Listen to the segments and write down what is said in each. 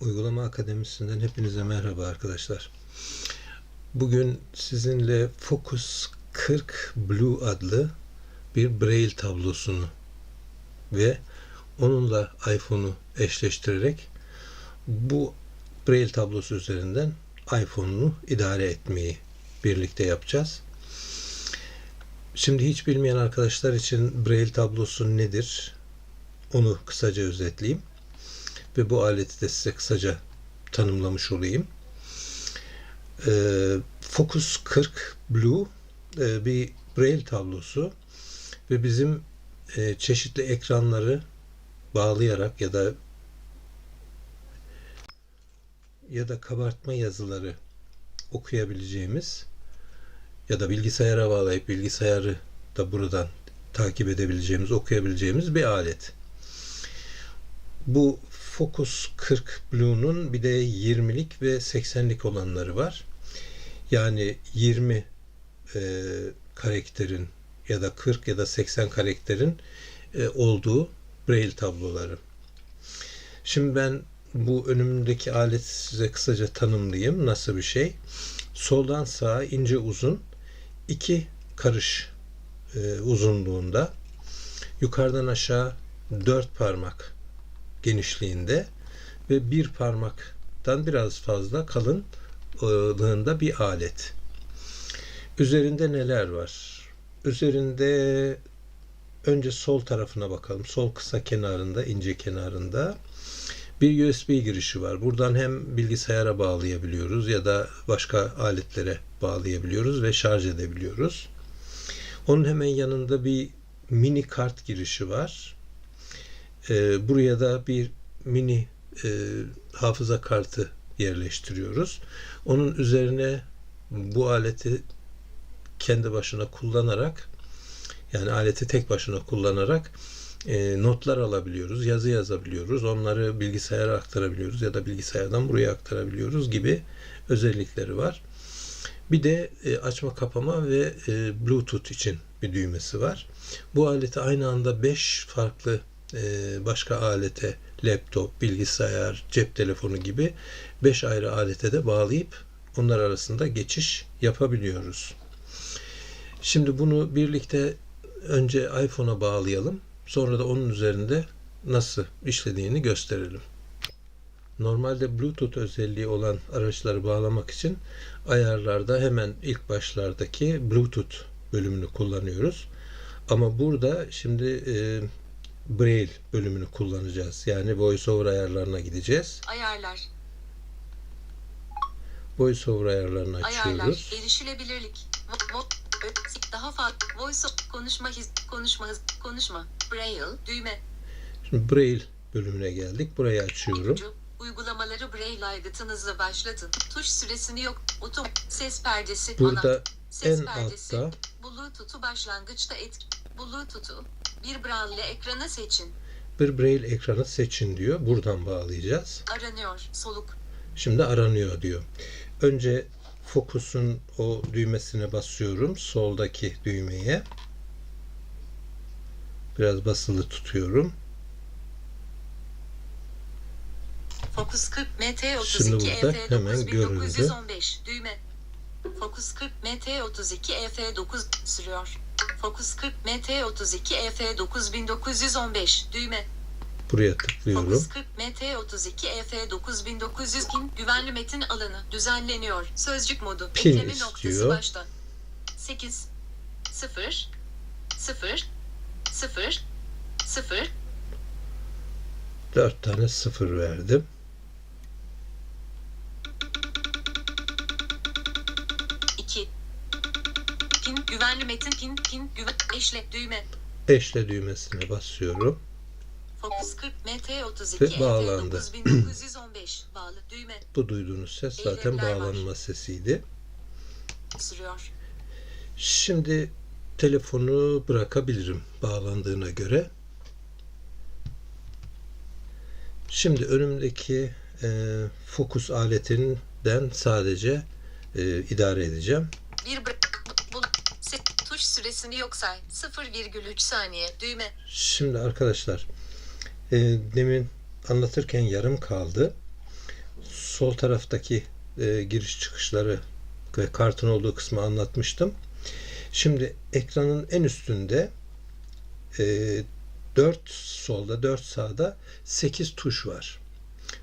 Uygulama Akademisi'nden hepinize merhaba arkadaşlar. Bugün sizinle Focus 40 Blue adlı bir Braille tablosunu ve onunla iPhone'u eşleştirerek bu Braille tablosu üzerinden iPhone'unu idare etmeyi birlikte yapacağız. Şimdi hiç bilmeyen arkadaşlar için Braille tablosu nedir? Onu kısaca özetleyeyim ve bu aleti de size kısaca tanımlamış olayım. Ee, Focus 40 Blue e, bir Braille tablosu ve bizim e, çeşitli ekranları bağlayarak ya da ya da kabartma yazıları okuyabileceğimiz ya da bilgisayara bağlayıp bilgisayarı da buradan takip edebileceğimiz, okuyabileceğimiz bir alet. Bu Focus 40 Blue'nun bir de 20'lik ve 80'lik olanları var. Yani 20 e, karakterin ya da 40 ya da 80 karakterin e, olduğu Braille tabloları. Şimdi ben bu önümdeki aleti size kısaca tanımlayayım. Nasıl bir şey? Soldan sağa ince uzun iki karış e, uzunluğunda yukarıdan aşağı dört parmak genişliğinde ve bir parmaktan biraz fazla kalınlığında bir alet. Üzerinde neler var? Üzerinde önce sol tarafına bakalım. Sol kısa kenarında, ince kenarında bir USB girişi var. Buradan hem bilgisayara bağlayabiliyoruz ya da başka aletlere bağlayabiliyoruz ve şarj edebiliyoruz. Onun hemen yanında bir mini kart girişi var. Ee, buraya da bir mini e, hafıza kartı yerleştiriyoruz. Onun üzerine bu aleti kendi başına kullanarak yani aleti tek başına kullanarak e, notlar alabiliyoruz, yazı yazabiliyoruz, onları bilgisayara aktarabiliyoruz ya da bilgisayardan buraya aktarabiliyoruz gibi özellikleri var. Bir de e, açma kapama ve e, Bluetooth için bir düğmesi var. Bu aleti aynı anda 5 farklı e, başka alete, laptop, bilgisayar, cep telefonu gibi 5 ayrı alete de bağlayıp onlar arasında geçiş yapabiliyoruz. Şimdi bunu birlikte önce iPhone'a bağlayalım. Sonra da onun üzerinde nasıl işlediğini gösterelim. Normalde Bluetooth özelliği olan araçları bağlamak için ayarlarda hemen ilk başlardaki Bluetooth bölümünü kullanıyoruz. Ama burada şimdi e, Braille bölümünü kullanacağız. Yani VoiceOver ayarlarına gideceğiz. Ayarlar. VoiceOver ayarlarını Ayarlar. açıyoruz. Erişilebilirlik. Mo- ö- daha fazla. Voice konuşma hız konuşma hız konuşma. Braille düğme. Şimdi Braille bölümüne geldik. Burayı açıyorum. Uygulamaları Braille aygıtınızla başlatın. Tuş süresini yok. Otom ses perdesi. Burada ana. Ses en perdesi. altta Bluetooth'u başlangıçta etki. Bluetooth'u bir Braille ekrana seçin. bir Braille ekranı seçin diyor. Buradan bağlayacağız. Aranıyor. Soluk. Şimdi aranıyor diyor. Önce fokusun o düğmesine basıyorum. Soldaki düğmeye. Biraz basılı tutuyorum. Focus 40 MT32 Şimdi burada EF hemen 9915 düğme. Focus 40 MT32 EF9 sürüyor. Focus 40 MT32 EF9915 düğme. Buraya tıklıyorum. Focus 40 MT32 EF9900 pin güvenli metin alanı düzenleniyor. Sözcük modu. Pin Ekleme istiyor. noktası başta. 8 0 0 0 0 Dört tane sıfır verdim. Güvenli metin pin pin güven eşle düğme. Eşle düğmesine basıyorum. Focus 40 MT32 Ve bağlandı. EF9915 bağlı düğme Bu duyduğunuz ses zaten Eylemler var. bağlanma sesiydi. sürüyor. Şimdi telefonu bırakabilirim bağlandığına göre. Şimdi önümdeki e, fokus aletinden sadece e, idare edeceğim. Bir bırak bu se- tuş süresini yok say 0,3 saniye düğme Şimdi arkadaşlar e, demin anlatırken yarım kaldı. sol taraftaki e, giriş çıkışları ve kartın olduğu kısmı anlatmıştım. Şimdi ekranın en üstünde e, 4 solda 4 sağda 8 tuş var.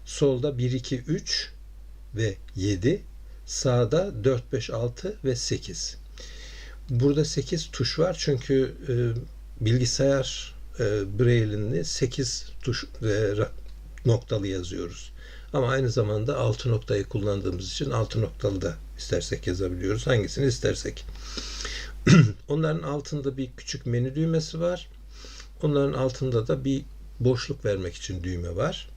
Solda 1 2 3 ve 7 sağda 4 5 6 ve 8. Burada 8 tuş var çünkü e, bilgisayar e, Braille'ini 8 tuş e, noktalı yazıyoruz. Ama aynı zamanda 6 noktayı kullandığımız için 6 noktalı da istersek yazabiliyoruz. Hangisini istersek. Onların altında bir küçük menü düğmesi var. Onların altında da bir boşluk vermek için düğme var.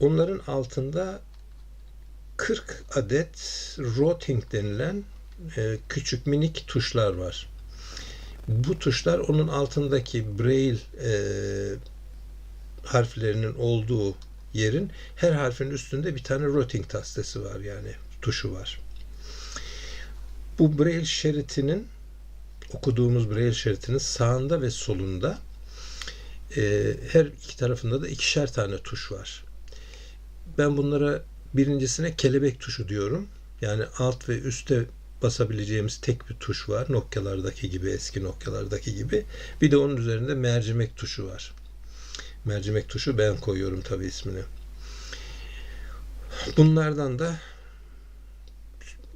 Onların altında 40 adet routing denilen e, küçük minik tuşlar var. Bu tuşlar onun altındaki braille e, harflerinin olduğu yerin her harfin üstünde bir tane routing tastesi var yani tuşu var. Bu braille şeritinin okuduğumuz braille şeritinin sağında ve solunda e, her iki tarafında da ikişer tane tuş var. Ben bunlara birincisine kelebek tuşu diyorum. Yani alt ve üste basabileceğimiz tek bir tuş var. Nokialardaki gibi, eski Nokialardaki gibi. Bir de onun üzerinde mercimek tuşu var. Mercimek tuşu ben koyuyorum tabi ismini. Bunlardan da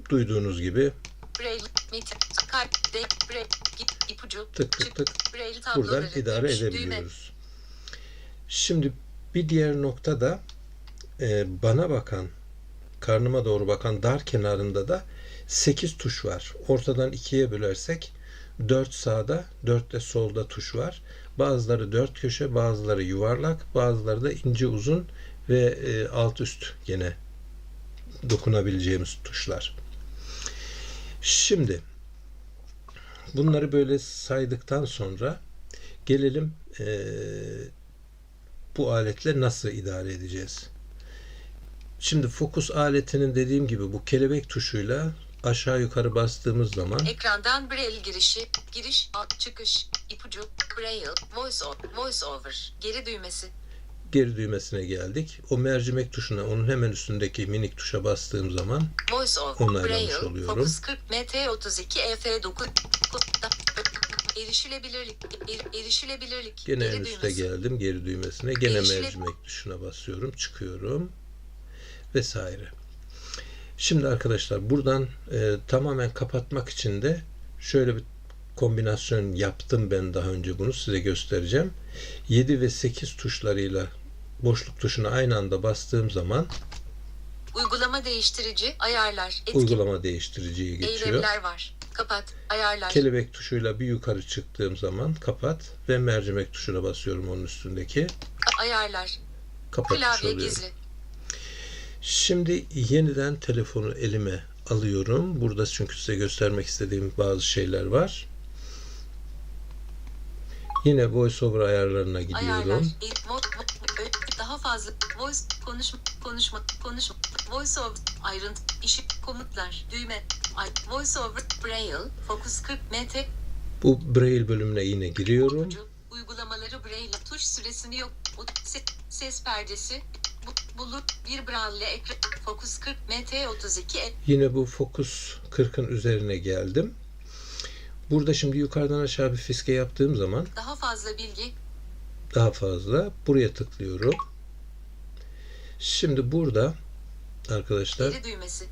duyduğunuz gibi tık tık tık buradan idare edebiliyoruz. Şimdi bir diğer nokta da e, bana bakan, karnıma doğru bakan dar kenarında da 8 tuş var. Ortadan ikiye bölersek 4 sağda, 4 de solda tuş var. Bazıları dört köşe, bazıları yuvarlak, bazıları da ince uzun ve e, alt üst gene dokunabileceğimiz tuşlar. Şimdi bunları böyle saydıktan sonra gelelim eee, bu aletle nasıl idare edeceğiz? Şimdi fokus aletinin dediğim gibi bu kelebek tuşuyla aşağı yukarı bastığımız zaman Ekrandan Braille girişi, giriş, çıkış, ipucu, Braille, voice, o- voice over, geri düğmesi, geri düğmesine geldik. O mercimek tuşuna onun hemen üstündeki minik tuşa bastığım zaman voice over, Onaylamış Braille, oluyorum. Focus 40, MT32, EF9, erişilebilirlik, er, erişilebilirlik, gene geri en üste düğmesi, geldim geri düğmesine. Gene Erişile- mercimek tuşuna basıyorum, çıkıyorum vesaire. Şimdi arkadaşlar buradan e, tamamen kapatmak için de şöyle bir kombinasyon yaptım ben daha önce bunu size göstereceğim. 7 ve 8 tuşlarıyla boşluk tuşuna aynı anda bastığım zaman uygulama değiştirici, ayarlar, etkin, uygulama değiştiriciye geçiyor. eylemler var, kapat, ayarlar, Kelebek tuşuyla bir yukarı çıktığım zaman kapat ve mercimek tuşuna basıyorum onun üstündeki. ayarlar, Kapatmış klavye gizli, Şimdi yeniden telefonu elime alıyorum. Burada çünkü size göstermek istediğim bazı şeyler var. Yine voiceover ayarlarına ayarlar, gidiyorum. e, vo, vo, ö- daha fazla, voice, konuşma, konuşma, konuşma, voice over, ayrıntı, işi, komutlar, düğme, ay, voice over, braille, focus 40, mt, Bu braille bölümüne yine giriyorum. uygulamaları braille, tuş süresini yok, ses perdesi, bulut, bir braille ekran, focus 40, mt 32, e, Yine bu Focus 40'ın üzerine geldim. Burada şimdi yukarıdan aşağı bir fiske yaptığım zaman daha fazla bilgi, daha fazla buraya tıklıyorum. Şimdi burada arkadaşlar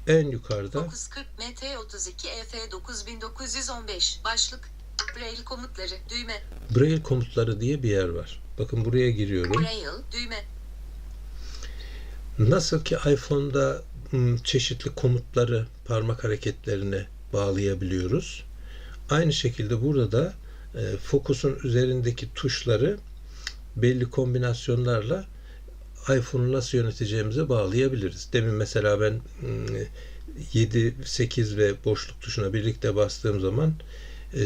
en yukarıda 940 MT 32 EF 9915 başlık Braille komutları düğme Braille komutları diye bir yer var. Bakın buraya giriyorum. Braille düğme Nasıl ki iPhone'da çeşitli komutları parmak hareketlerine bağlayabiliyoruz. Aynı şekilde burada da e, fokusun üzerindeki tuşları belli kombinasyonlarla iPhone'u nasıl yöneteceğimize bağlayabiliriz. Demin mesela ben m, 7, 8 ve boşluk tuşuna birlikte bastığım zaman e,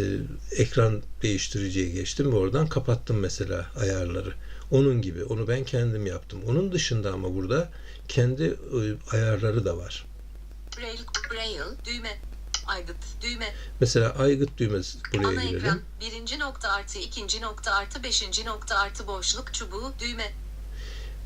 ekran değiştiriciye geçtim ve oradan kapattım mesela ayarları. Onun gibi. Onu ben kendim yaptım. Onun dışında ama burada kendi e, ayarları da var. Braille Braille düğme aygıt düğme Mesela aygıt düğmesi buraya ana girelim. ekran birinci nokta artı ikinci nokta artı beşinci nokta artı boşluk çubuğu düğme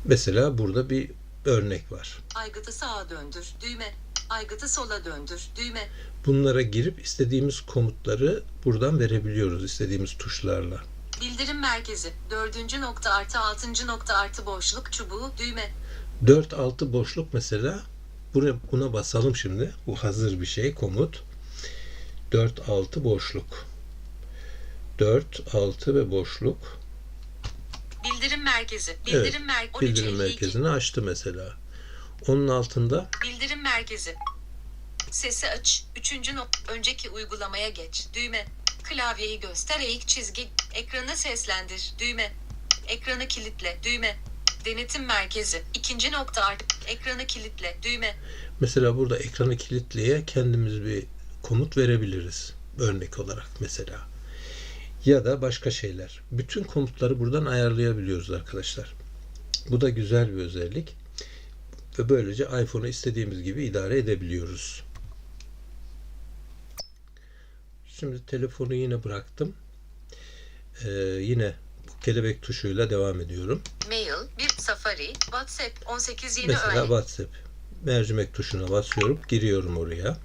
Mesela burada bir örnek var. Aygıtı sağa döndür. Düğme. Aygıtı sola döndür. Düğme. Bunlara girip istediğimiz komutları buradan verebiliyoruz istediğimiz tuşlarla. Bildirim merkezi. Dördüncü nokta artı altıncı nokta artı boşluk çubuğu. Düğme. 4 6 boşluk mesela buna, buna basalım şimdi. Bu hazır bir şey komut. 4 6 boşluk. 4 6 ve boşluk. Bildirim merkezi. Bildirim mer Bildirim 13.52. merkezini açtı mesela. Onun altında Bildirim merkezi. Sesi aç. Üçüncü nok. Önceki uygulamaya geç. Düğme. Klavyeyi göster. Eğik çizgi. Ekranı seslendir. Düğme. Ekranı kilitle. Düğme. Denetim merkezi. İkinci nokta art. Ekranı kilitle. Düğme. mesela burada ekranı kilitleye kendimiz bir komut verebiliriz. Örnek olarak mesela. Ya da başka şeyler. Bütün komutları buradan ayarlayabiliyoruz arkadaşlar. Bu da güzel bir özellik. Ve böylece iPhone'u istediğimiz gibi idare edebiliyoruz. Şimdi telefonu yine bıraktım. Ee, yine bu kelebek tuşuyla devam ediyorum. Mail. Bir Safari. WhatsApp. 18 yeni Mesela öğe. WhatsApp. Mercimek tuşuna basıyorum. Giriyorum oraya.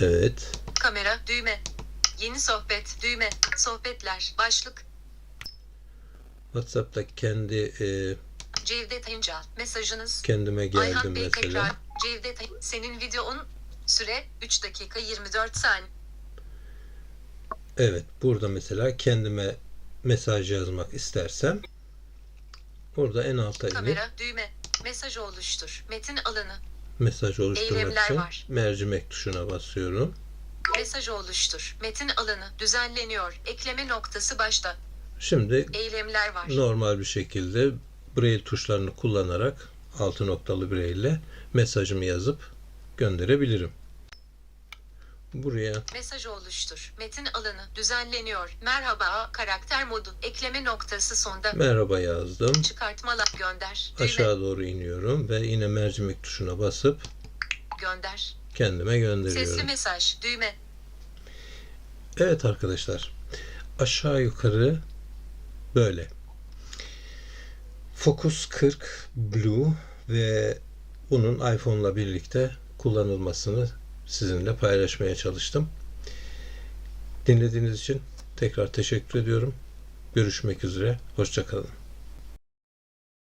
Evet. Kamera. Düğme. Yeni sohbet. Düğme. Sohbetler. Başlık. WhatsApp'ta kendi e, Cevdet Encal. Mesajınız. kendime geldim Ayhan Bey mesela. tekrar. Cevdet senin videon süre 3 dakika 24 saniye. Evet. Burada mesela kendime mesaj yazmak istersem burada en alta inip Kamera düğme. Mesaj oluştur. Metin alanı. mesaj oluşturmak Eylemler için var. mercimek tuşuna basıyorum. Mesaj oluştur. Metin alanı düzenleniyor. Ekleme noktası başta. Şimdi Eylemler var. normal bir şekilde braille tuşlarını kullanarak altı noktalı braille ile mesajımı yazıp gönderebilirim. Buraya Mesaj oluştur. Metin alanı düzenleniyor. Merhaba karakter modu. Ekleme noktası sonda. merhaba yazdım. Çıkartmalar gönder. Aşağı doğru iniyorum ve yine mercimek tuşuna basıp gönder. kendime gönderiyorum. Sesli mesaj. Düğme. Evet arkadaşlar. Aşağı yukarı böyle. Focus 40 Blue ve bunun iPhone'la birlikte kullanılmasını sizinle paylaşmaya çalıştım. Dinlediğiniz için tekrar teşekkür ediyorum. Görüşmek üzere. Hoşçakalın.